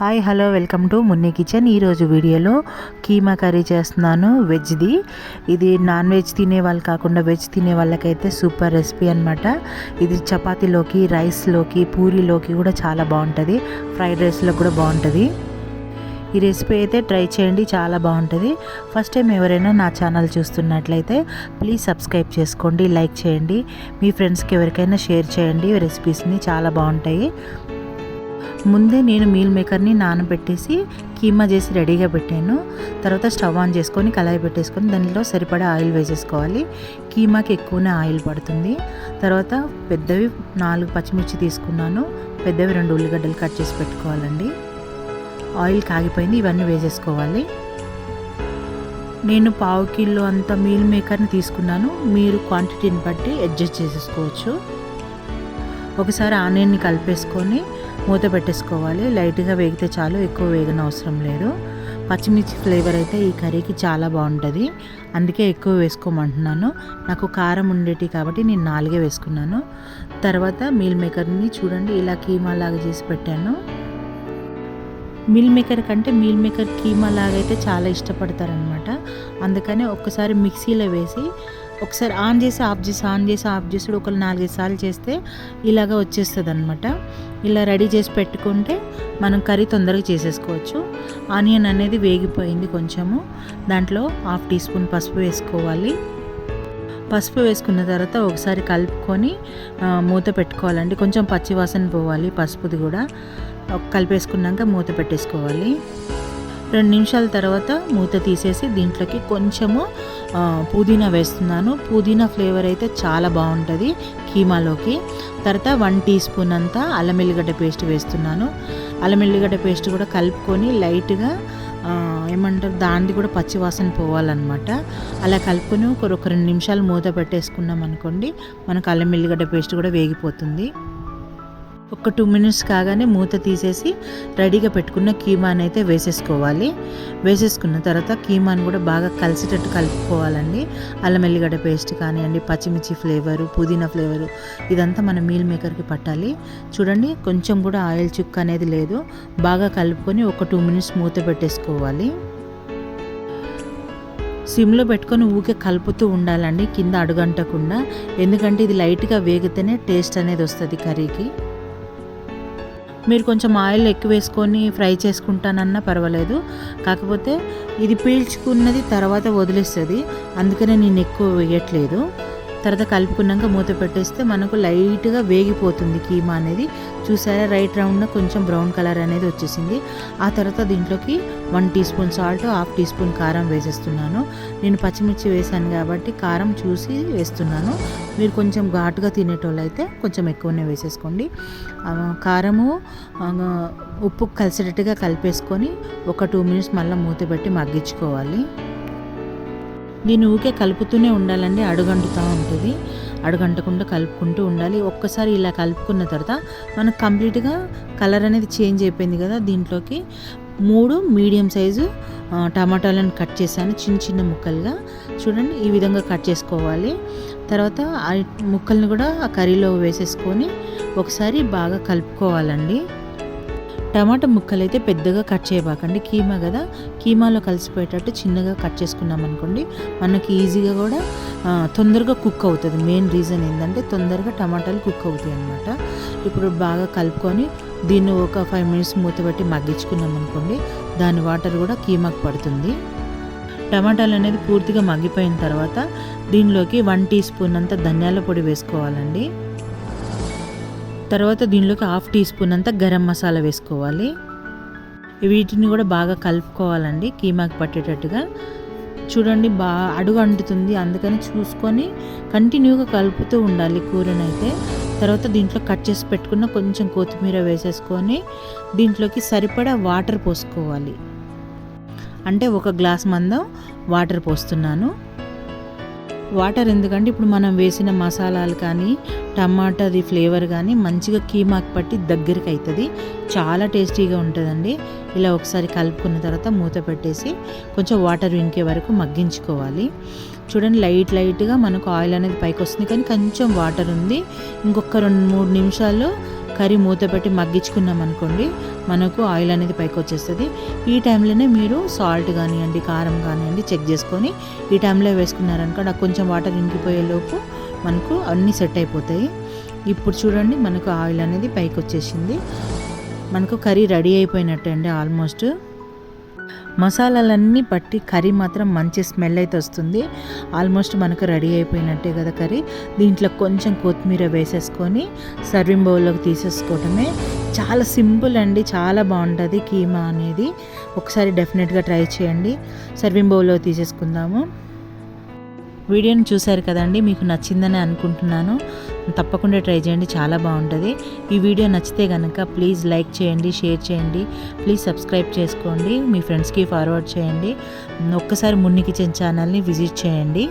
Hi hello welcome to Munni kitchen. ఈరోజు వీడియోలో keema curry చేస్తున్నాను వెజ్ది. ఇది నాన్ వెజ్ తినే వాళ్ళు కాకుండా వెజ్ తినే వాళ్ళకైతే సూపర్ రెసిపీ అనమాట ఇది చపాతీలోకి రైస్లోకి పూరీలోకి కూడా చాలా బాగుంటుంది. ఫ్రైడ్ రైస్లో కూడా బాగుంటుంది. ఈ రెసిపీ అయితే ట్రై చేయండి చాలా బాగుంటుంది. ఫస్ట్ టైం ఎవరైనా నా ఛానల్ చూస్తున్నట్లయితే ప్లీజ్ సబ్స్క్రైబ్ చేసుకోండి లైక్ చేయండి. మీ ఫ్రెండ్స్కి ఎవరికైనా షేర్ చేయండి రెసిపీస్ని చాలా బాగుంటాయి. ముందే నేను మీల్ మేకర్ని నానబెట్టేసి కీమా చేసి రెడీగా పెట్టాను. తర్వాత స్టవ్ ఆన్ చేసుకొని కళాయి పెట్టేసుకొని దానిలో సరిపడా ఆయిల్ వేసేసుకోవాలి. కీమాకి ఎక్కువనే ఆయిల్ పడుతుంది. తర్వాత పెద్దవి నాలుగు పచ్చిమిర్చి తీసుకున్నాను. పెద్దవి రెండు ఉల్లిగడ్డలు కట్ చేసి పెట్టుకోవాలండి. ఆయిల్ కాగిపోయింది ఇవన్నీ వేసేసుకోవాలి. నేను పావు కిలో అంత మీల్ మేకర్ని తీసుకున్నాను. మీరు క్వాంటిటీని బట్టి అడ్జస్ట్ చేసేసుకోవచ్చు. ఒకసారి ఆనియన్ని కలిపేసుకొని మూత పెట్టేసుకోవాలి. లైట్గా వేగితే చాలు ఎక్కువ వేగన అవసరం లేదు. పచ్చిమిర్చి ఫ్లేవర్ అయితే ఈ కర్రీకి చాలా బాగుంటుంది. అందుకే ఎక్కువ వేసుకోమంటున్నాను. నాకు కారం ఉండేటి కాబట్టి నేను నాలుగే వేసుకున్నాను. తర్వాత మీల్ మేకర్ని చూడండి ఇలా కీమా లాగా చేసి పెట్టాను. మీల్ మేకర్ కంటే మీల్ మేకర్ కీమా లాగైతే చాలా ఇష్టపడతారనమాట అందుకని ఒక్కసారి మిక్సీలో వేసి ఒకసారి ఆన్ చేసి ఆఫ్ చేసి ఆన్ చేసి ఆఫ్ చేసి ఒక నాలుగైదు సార్లు చేస్తే ఇలాగ వచ్చేస్తుంది అనమాట ఇలా రెడీ చేసి పెట్టుకుంటే మనం కర్రీ తొందరగా చేసేసుకోవచ్చు. ఆనియన్ అనేది వేగిపోయింది కొంచెము. దాంట్లో హాఫ్ టీ స్పూన్ పసుపు వేసుకోవాలి. పసుపు వేసుకున్న తర్వాత ఒకసారి కలుపుకొని మూత పెట్టుకోవాలండి. కొంచెం పచ్చివాసన పోవాలి పసుపుది కూడా. కలిపేసుకున్నాక మూత పెట్టేసుకోవాలి. రెండు నిమిషాల తర్వాత మూత తీసేసి దీంట్లోకి కొంచెము పుదీనా వేస్తున్నాను. పుదీనా ఫ్లేవర్ అయితే చాలా బాగుంటుంది కీమాలోకి. తర్వాత వన్ టీ స్పూన్ అంతా అల్లం ఎల్లిగడ్డ పేస్ట్ వేస్తున్నాను. అల్లం ఎల్లిగడ్డ పేస్ట్ కూడా కలుపుకొని లైట్గా ఏమంటారు దాన్ని కూడా పచ్చివాసన పోవాలన్నమాట. అలా కలుపుకొని ఒక ఒక రెండు నిమిషాలు మూత పెట్టేసుకున్నాం అనుకోండి మనకు అల్లం ఎల్లిగడ్డ పేస్ట్ కూడా వేగిపోతుంది. ఒక టూ మినిట్స్ కాగానే మూత తీసేసి రెడీగా పెట్టుకున్న కీమాని అయితే వేసేసుకోవాలి. వేసేసుకున్న తర్వాత కీమాని కూడా బాగా కలిసేటట్టు కలుపుకోవాలండి. అల్లం ఎల్లిగడ్డ పేస్ట్ కానివ్వండి పచ్చిమిర్చి ఫ్లేవరు పుదీనా ఫ్లేవరు ఇదంతా మన మీల్ మేకర్కి పట్టాలి. చూడండి కొంచెం కూడా ఆయిల్ చుక్క అనేది లేదు. బాగా కలుపుకొని ఒక టూ మినిట్స్ మూత పెట్టేసుకోవాలి. సిమ్లో పెట్టుకొని ఊకే కలుపుతూ ఉండాలండి కింద అడుగంటకుండా. ఎందుకంటే ఇది లైట్గా వేగితేనే టేస్ట్ అనేది వస్తుంది కర్రీకి. మీరు కొంచెం ఆయిల్ ఎక్కువ వేసుకొని ఫ్రై చేసుకుంటానన్నా పర్వాలేదు. కాకపోతే ఇది పీల్చుకున్నది తర్వాత వదిలేస్తుంది. అందుకనే నేను ఎక్కువ వేయట్లేదు. తర్వాత కలుపుకున్నాక మూత పెట్టేస్తే మనకు లైట్గా వేగిపోతుంది కీమా అనేది. చూసారా? రైట్ రౌండ్న కొంచెం బ్రౌన్ కలర్ అనేది వచ్చేసింది. ఆ తర్వాత దీంట్లోకి one teaspoon salt half teaspoon కారం వేసేస్తున్నాను. నేను పచ్చిమిర్చి వేసాను కాబట్టి కారం చూసి వేస్తున్నాను. మీరు కొంచెం ఘాటుగా తినేటోళ్ళు అయితే కొంచెం ఎక్కువనే వేసేసుకోండి. కారము ఉప్పు కలిసేటట్టుగా కలిపేసుకొని ఒక టూ మినిట్స్ మళ్ళీ మూత పెట్టి మగ్గించుకోవాలి. దీన్ని ఊకే కలుపుతూనే ఉండాలండి అడుగంటుతూ ఉంటుంది. అడుగంటకుండా కలుపుకుంటూ ఉండాలి. ఒక్కసారి ఇలా కలుపుకున్న తర్వాత మనకు కంప్లీట్గా కలర్ అనేది చేంజ్ అయిపోయింది కదా దీంట్లోకి. మూడు మీడియం సైజు టమాటాలను కట్ చేశాను చిన్న చిన్న ముక్కలుగా. చూడండి ఈ విధంగా కట్ చేసుకోవాలి. తర్వాత ఆ ముక్కల్ని కూడా ఆ కర్రీలో వేసేసుకొని ఒకసారి బాగా కలుపుకోవాలండి. టమాటా ముక్కలు అయితే పెద్దగా కట్ చేయబాకండి. కీమా కదా? కీమాలో కలిసిపోయేటట్టు చిన్నగా కట్ చేసుకున్నాం అనుకోండి మనకి ఈజీగా కూడా తొందరగా కుక్ అవుతుంది. మెయిన్ రీజన్ ఏంటంటే తొందరగా టమాటాలు కుక్ అవుతాయి అనమాట ఇప్పుడు బాగా కలుపుకొని దీన్ని ఒక ఫైవ్ మినిట్స్ మూత పెట్టి మగ్గించుకున్నాం అనుకోండి దాని వాటర్ కూడా కీమాకు పడుతుంది. టమాటాలు అనేది పూర్తిగా మగ్గిపోయిన తర్వాత దీనిలోకి వన్ టీ స్పూన్ అంత ధనియాల పొడి వేసుకోవాలండి. తర్వాత దీనిలోకి హాఫ్ టీ స్పూన్ అంతా గరం మసాలా వేసుకోవాలి. వీటిని కూడా బాగా కలుపుకోవాలండి కీమాకి పట్టేటట్టుగా. చూడండి బాగా అడుగు అంటుతుంది అందుకని చూసుకొని కంటిన్యూగా కలుపుతూ ఉండాలి కూరనైతే. తర్వాత దీంట్లో కట్ చేసి పెట్టుకున్న కొంచెం కొత్తిమీర వేసేసుకొని దీంట్లోకి సరిపడా వాటర్ పోసుకోవాలి. అంటే ఒక గ్లాస్ మందం వాటర్ పోస్తున్నాను. వాటర్ ఎందుకంటే ఇప్పుడు మనం వేసిన మసాలాలు కానీ టమాటాది ఫ్లేవర్ కానీ మంచిగా కీమాకి పట్టి దగ్గరికి అవుతుంది చాలా టేస్టీగా ఉంటుందండి. ఇలా ఒకసారి కలుపుకున్న తర్వాత మూత పెట్టేసి కొంచెం వాటర్ ఇంకే వరకు మగ్గించుకోవాలి. చూడండి లైట్ లైట్గా మనకు ఆయిల్ అనేది పైకి వస్తుంది కానీ కొంచెం వాటర్ ఉంది. ఇంకొక రెండు మూడు నిమిషాలు కర్రీ మూత పెట్టి మగ్గించుకున్నాం అనుకోండి మనకు ఆయిల్ అనేది పైకి వచ్చేస్తుంది. ఈ టైంలోనే మీరు సాల్ట్ కానివ్వండి కారం కానివ్వండి చెక్ చేసుకొని ఈ టైంలో వేసుకున్నారనుకోండి నాకు కొంచెం వాటర్ ఇంకిపోయేలోపు మనకు అన్నీ సెట్ అయిపోతాయి. ఇప్పుడు చూడండి మనకు ఆయిల్ అనేది పైకి వచ్చేసింది. మనకు కర్రీ రెడీ అయిపోయినట్టు అండి ఆల్మోస్ట్. మసాలాలన్నీ పట్టి కర్రీ మాత్రం మంచి స్మెల్ అయితే వస్తుంది. ఆల్మోస్ట్ మనకు రెడీ అయిపోయినట్టే కదా కర్రీ. దీంట్లో కొంచెం కొత్తిమీర వేసేసుకొని సర్వింగ్ బౌల్లోకి తీసేసుకోవటమే. చాలా సింపుల్ అండి చాలా బాగుంటుంది కీమా అనేది. ఒకసారి డెఫినెట్గా ట్రై చేయండి. సర్వింగ్ బౌల్లో తీసేసుకుందాము. వీడియోని చూశారు కదండి మీకు నచ్చిందని అనుకుంటున్నాను. తప్పకుండా ట్రై చేయండి చాలా బాగుంటుంది. ఈ వీడియో నచ్చితే కనుక ప్లీజ్ లైక్ చేయండి షేర్ చేయండి ప్లీజ్ సబ్స్క్రైబ్ చేసుకోండి మీ ఫ్రెండ్స్కి ఫార్వర్డ్ చేయండి ఒక్కసారి మున్ని కిచెన్ ఛానల్ని విజిట్ చేయండి.